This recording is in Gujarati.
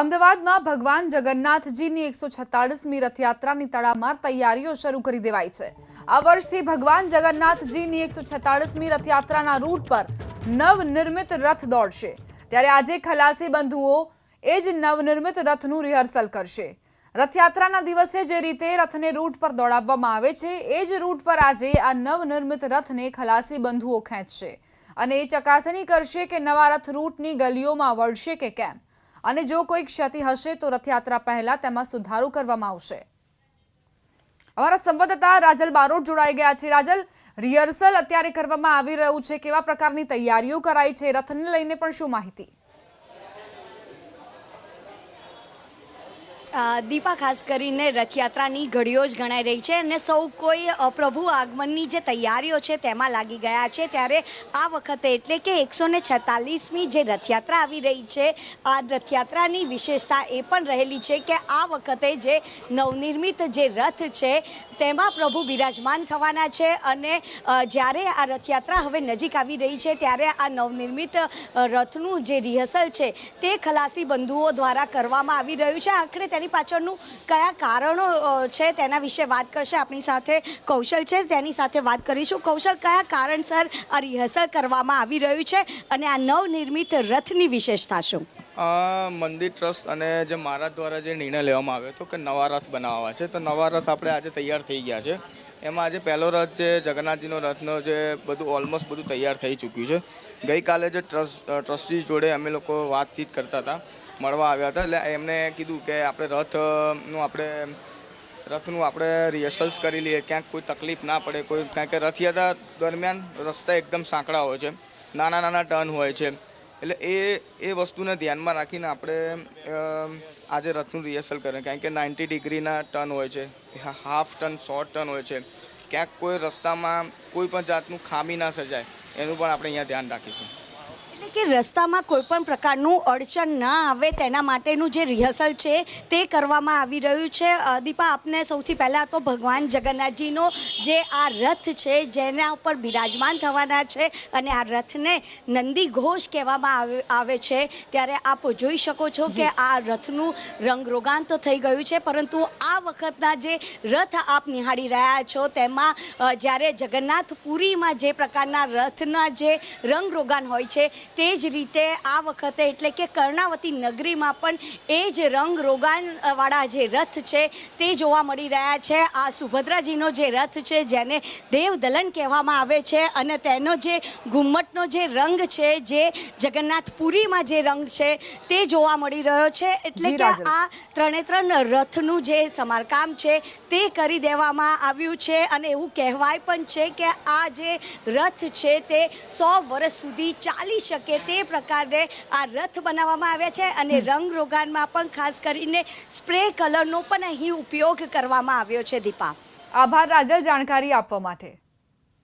અમદાવાદમાં ભગવાન જગન્નાથજીની એકસો છત્તાળીસમી રથયાત્રાની તડામાર તૈયારીઓ શરૂ કરી દેવાઈ છે. આ વર્ષથી ભગવાન જગન્નાથજીની એકસો છત્તાળીસમી રથયાત્રાના રૂટ પર નવનિર્મિત રથ દોડશે. ત્યારે આજે ખલાસી બંધુઓ એ જ નવનિર્મિત રથનું રિહર્સલ કરશે. રથયાત્રાના દિવસે જે રીતે રથને રૂટ પર દોડાવવામાં આવે છે, એ જ રૂટ પર આજે આ નવનિર્મિત રથને ખલાસી બંધુઓ ખેંચશે. અને એ ચકાસણી કરશે કે નવા રથ રૂટની ગલીઓમાં વળશે કે કેમ? અને જો કોઈ ક્ષતિ હશે તો રથયાત્રા પહેલા તેમાં સુધારો કરવામાં આવશે. અમારા સંવાદદાતા રાજલ બારોટ જોડાઈ ગયા છે. રાજલ, રિહર્સલ અત્યારે કરવામાં આવી રહ્યું છે. કેવા પ્રકારની તૈયારીઓ કરાઈ છે? રથને લઈને પણ શું માહિતી? દીપા, ખાસ કરીને રથયાત્રાની ઘડીઓ જ ગણાઈ રહી છે અને સૌ કોઈ પ્રભુ આગમનની જે તૈયારીઓ છે તેમાં લાગી ગયા છે. ત્યારે આ વખતે એટલે કે એકસો ને છેતાલીસમી જે રથયાત્રા આવી રહી છે, આ રથયાત્રાની વિશેષતા એ પણ રહેલી છે કે આ વખતે જે નવનિર્મિત જે રથ છે, તેમાં પ્રભુ બિરાજમાન થવાના છે અને જ્યારે આ રથયાત્રા હવે નજીક આવી રહી છે, ત્યારે આ નવનિર્મિત રથનું જે રિહર્સલ છે તે ખલાસી બંધુઓ દ્વારા કરવામાં આવી રહ્યું છે. આખરે તેની પાછળનું કયા કારણો છે તેના વિશે વાત કરશે આપણી સાથે કૌશલ છે. તેની સાથે વાત કરીશું. કૌશલ, કયા કારણસર આ રિહર્સલ કરવામાં આવી રહ્યું છે અને આ નવનિર્મિત રથની વિશેષતા શું? મંદિર ટ્રસ્ટ અને જે મહારાજ દ્વારા જે નિર્ણય લેવામાં આવ્યો હતો કે નવા રથ બનાવવા છે. તો નવા રથ આપણે આજે તૈયાર થઈ ગયા છે. એમાં આજે પહેલો રથ જે જગન્નાથજીનો રથનો જે બધું ઓલમોસ્ટ બધું તૈયાર થઈ ચૂક્યું છે. ગઈકાલે જે ટ્રસ્ટ ટ્રસ્ટી જોડે અમે લોકો વાતચીત કરતા હતા. મળવા આવ્યા હતા. એટલે એમને કીધું કે આપણે રથનું આપણે રથનું આપણે રિહર્સલ્સ કરી લઈએ. ક્યાંક કોઈ તકલીફ ના પડે, કોઈ કારણ કે રથયાત્રા દરમિયાન રસ્તા એકદમ સાંકડા હોય છે, નાના નાના ટર્ન હોય છે. એટલે એ એ વસ્તુને ધ્યાનમાં રાખીને આપણે આજે રથનું રિહર્સલ કરીએ. કારણ કે નાઇન્ટી ડિગ્રીના ટર્ન હોય છે, હાફ ટર્ન, શોર્ટ ટર્ન હોય છે. ક્યાંક કોઈ રસ્તામાં કોઈ પણ જાતનું ખામી ના સર્જાય, એનું પણ આપણે અહીંયા ધ્યાન રાખીશું. એટલે કે રસ્તામાં કોઈ પણ પ્રકારનું અડચણ ના આવે તેના માટેનું જે રિહર્સલ છે તે કરવામાં આવી રહ્યું છે. દીપા આપને સૌથી પહેલાં તો ભગવાન જગન્નાથજીનો જે આ રથ છે જેના ઉપર બિરાજમાન થવાના છે અને આ રથને નંદી ઘોષ કહેવામાં આવે આવે છે. ત્યારે આપ જોઈ શકો છો કે આ રથનું રંગરોગાન તો થઈ ગયું છે. પરંતુ આ વખતના જે રથ આપ નિહાળી રહ્યા છો તેમાં જ્યારે જગન્નાથપુરીમાં જે પ્રકારના રથના જે રંગરોગાન હોય છે તે જ રીતે આ વખતે એટલે કે કર્ણાવતી નગરીમાં પણ એ જ રંગ રોગાનવાળા જે રથ છે તે જોવા મળી રહ્યા છે. આ સુભદ્રાજીનો જે રથ છે જેને દેવદલન કહેવામાં આવે છે અને તેનો જે ઘુમ્મટનો જે રંગ છે જે જગન્નાથપુરીમાં જે રંગ છે તે જોવા મળી રહ્યો છે. એટલે કે આ ત્રણે ત્રણ રથનું જે સમારકામ છે તે કરી દેવામાં આવ્યું છે અને એવું કહેવાય પણ છે કે આ જે રથ છે તે સો વર્ષ સુધી ચાલી શકે તે પ્રકારે આ રથ બનાવવામાં આવ્યા છે અને રંગ રોગાનમાં પણ ખાસ કરીને સ્પ્રે કલરનો પણ અહીં ઉપયોગ કરવામાં આવ્યો છે દીપા. આભાર રાજલ જાણકારી આપવા માટે.